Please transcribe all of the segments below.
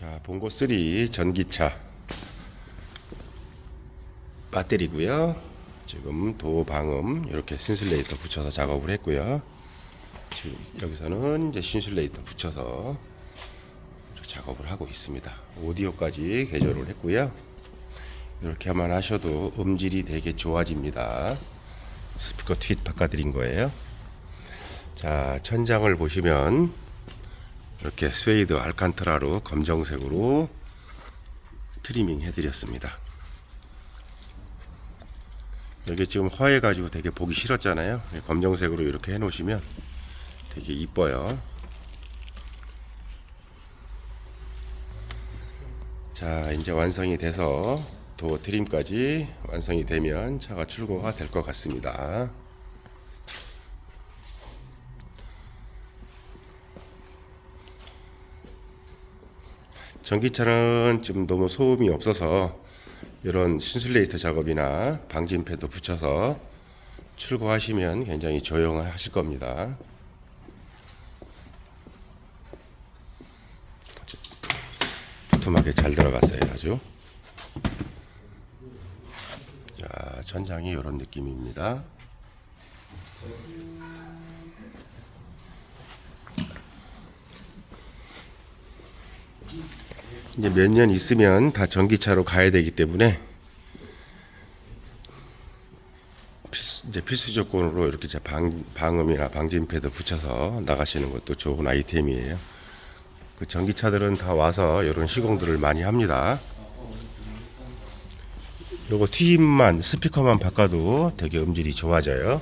자, 봉고 3 전기차 배터리고요. 지금 도 방음 이렇게 신슐레이터 붙여서 작업을 했고요. 지금 여기서는 이제 신슐레이터 붙여서 작업을 하고 있습니다. 오디오까지 개조를 했고요. 이렇게만 하셔도 음질이 되게 좋아집니다. 스피커 트윗 바꿔드린 거예요. 자, 천장을 보시면 이렇게 스웨이드 알칸트라로 검정색으로 트리밍 해드렸습니다. 여기 지금 허해가지고 되게 보기 싫었잖아요. 검정색으로 이렇게 해놓으시면 되게 이뻐요. 자, 이제 완성이 돼서 도 트림까지 완성이 되면 차가 출고가 될 것 같습니다. 전기차는 좀 너무 소음이 없어서 이런 신슐레이터 작업이나 방진 패드 붙여서 출고하시면 굉장히 조용하실 겁니다. 두툼하게 잘 들어갔어요, 아주. 자, 천장이 이런 느낌입니다. 이제 몇 년 있으면 다 전기차로 가야 되기 때문에 필수, 이제 필수 조건으로 이렇게 이제 방, 방음이나 방진 패드 붙여서 나가시는 것도 좋은 아이템이에요. 그 전기차들은 다 와서 이런 시공들을 많이 합니다. 요거 튀임만 스피커만 바꿔도 되게 음질이 좋아져요.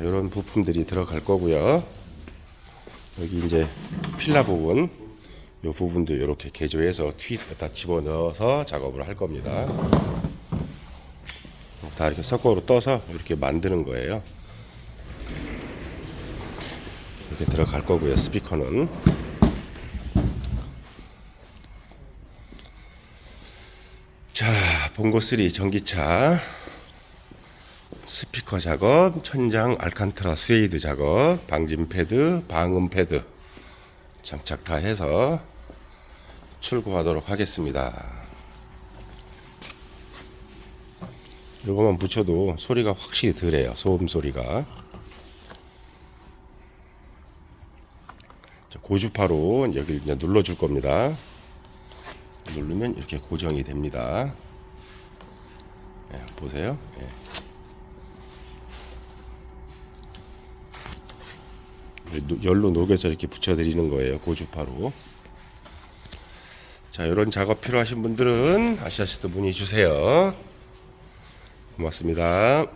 이런 부품들이 들어갈 거고요. 여기 이제 필라 부분, 이 부분도 이렇게 개조해서 튀다 집어넣어서 작업을 할 겁니다. 다 이렇게 섞어로 떠서 이렇게 만드는 거예요. 이렇게 들어갈 거고요. 스피커는 자, 봉고 3 전기차 스피커 작업, 천장 알칸트라 스웨이드 작업, 방진 패드, 방음 패드 장착 다 해서 출고하도록 하겠습니다. 이거만 붙여도 소리가 확실히 덜해요. 소음 소리가. 자, 고주파로 여기 눌러줄 겁니다. 누르면 이렇게 고정이 됩니다. 예, 보세요. 예. 열로 녹여서 이렇게 붙여드리는 거예요. 고주파로. 자, 이런 작업 필요하신 분들은 아시아시도 문의 주세요. 고맙습니다.